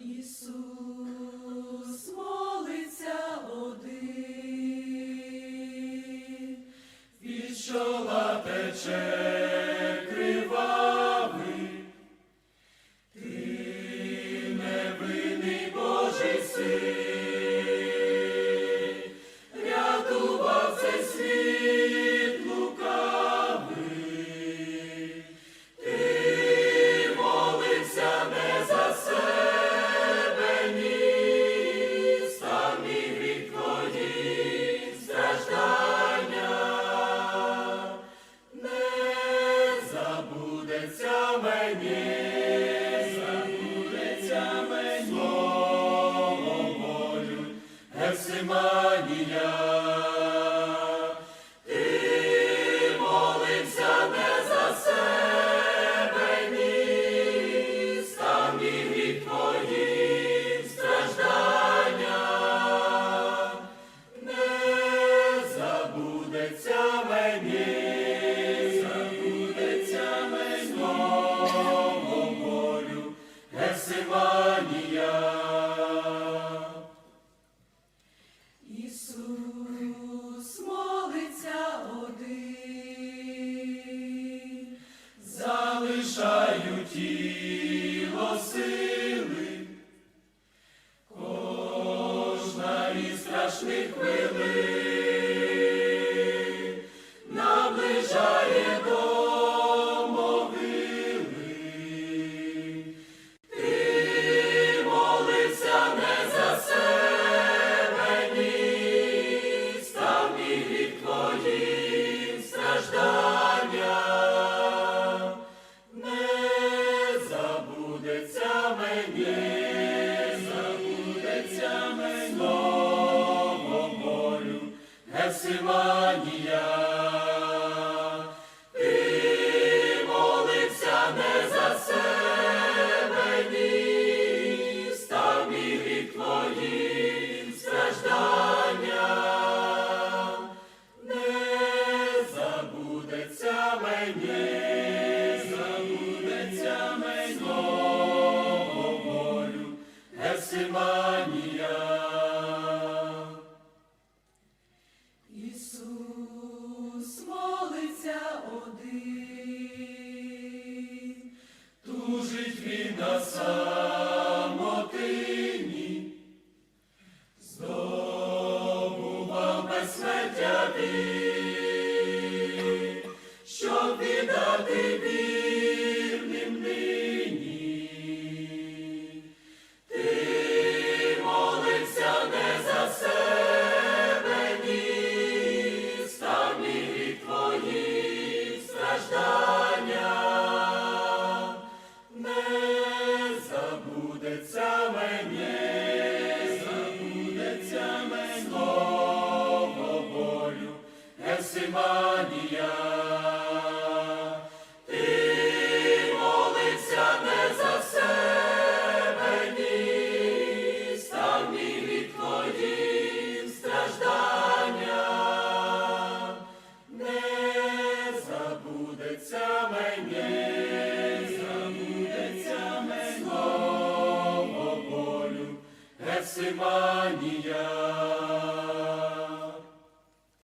Ісус молиться один, від чола тече забудеться мені, забудеться мені, слово волю, Гефсиманія. Із страшних хвилин Гефсиманія. Ти молився не за себе, ні, мій гріх твоїм не забудеться мені, забудеться мені, слово волю, Гефсиманія. самотині, здобував безсмертя ти, щоб віддати. Забудеться мені, забудеться мені слово болю, Гесиманія. Гециманія.